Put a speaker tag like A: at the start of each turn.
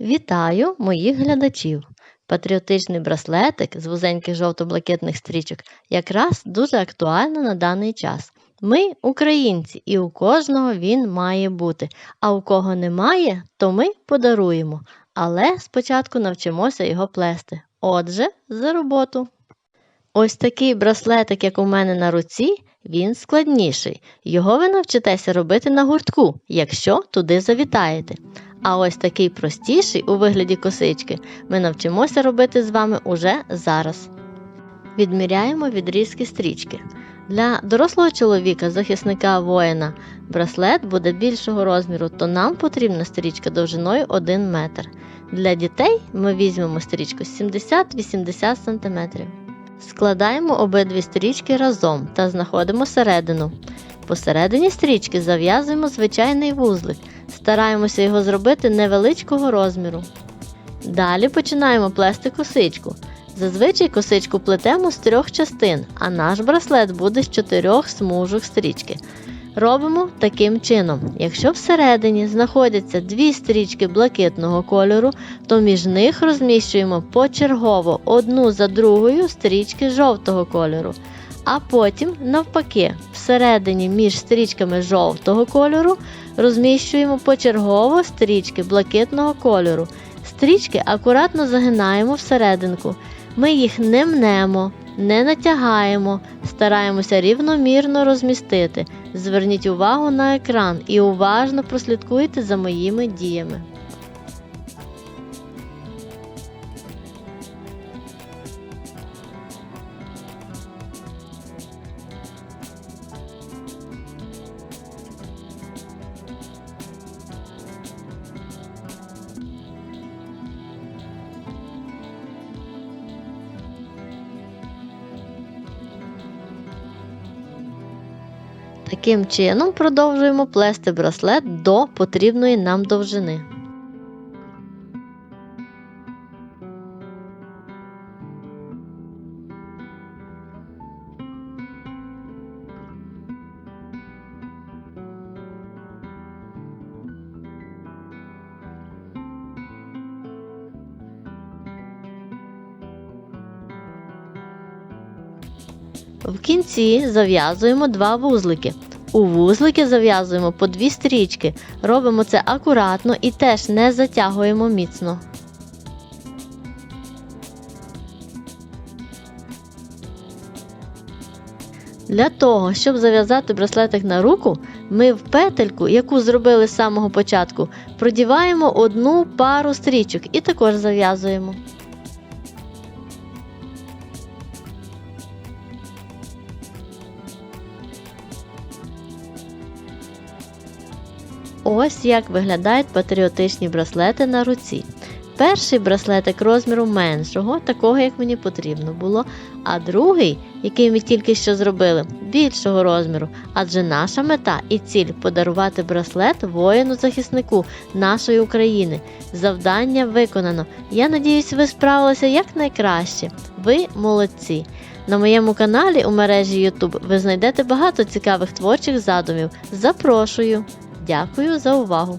A: Вітаю моїх глядачів! Патріотичний браслетик з вузеньких жовто-блакитних стрічок якраз дуже актуально на даний час. Ми українці, і у кожного він має бути. А у кого немає, то ми подаруємо. Але спочатку навчимося його плести. Отже, за роботу. Ось такий браслетик, як у мене на руці, він складніший. Його ви навчитеся робити на гуртку, якщо туди завітаєте. А ось такий простіший у вигляді косички ми навчимося робити з вами уже зараз. Відміряємо відрізки стрічки. Для дорослого чоловіка, захисника воїна, браслет буде більшого розміру, то нам потрібна стрічка довжиною 1 метр. Для дітей ми візьмемо стрічку 70-80 см. Складаємо обидві стрічки разом та знаходимо середину. Посередині стрічки зав'язуємо звичайний вузлик. Стараємося його зробити невеличкого розміру. Далі починаємо плести косичку. Зазвичай косичку плетемо з трьох частин, а наш браслет буде з чотирьох смужок стрічки. Робимо таким чином: якщо всередині знаходяться дві стрічки блакитного кольору, то між них розміщуємо почергово одну за другою стрічки жовтого кольору. А потім, навпаки, всередині між стрічками жовтого кольору розміщуємо почергово стрічки блакитного кольору. Стрічки акуратно загинаємо всерединку. Ми їх не мнемо, не натягаємо, стараємося рівномірно розмістити. Зверніть увагу на екран і уважно прослідкуйте за моїми діями. Таким чином продовжуємо плести браслет до потрібної нам довжини. В кінці зав'язуємо два вузлики. У вузлики зав'язуємо по дві стрічки. Робимо це акуратно і теж не затягуємо міцно. Для того, щоб зав'язати браслетик на руку, ми в петельку, яку зробили з самого початку, продіваємо одну пару стрічок і також зав'язуємо. Ось як виглядають патріотичні браслети на руці. Перший браслетик розміру меншого, такого як мені потрібно було, а другий, який ми тільки що зробили, більшого розміру, адже наша мета і ціль подарувати браслет воїну-захиснику нашої України. Завдання виконано. Я надіюсь, ви справилися якнайкраще. Ви молодці! На моєму каналі у мережі YouTube ви знайдете багато цікавих творчих задумів. Запрошую! Дякую за увагу!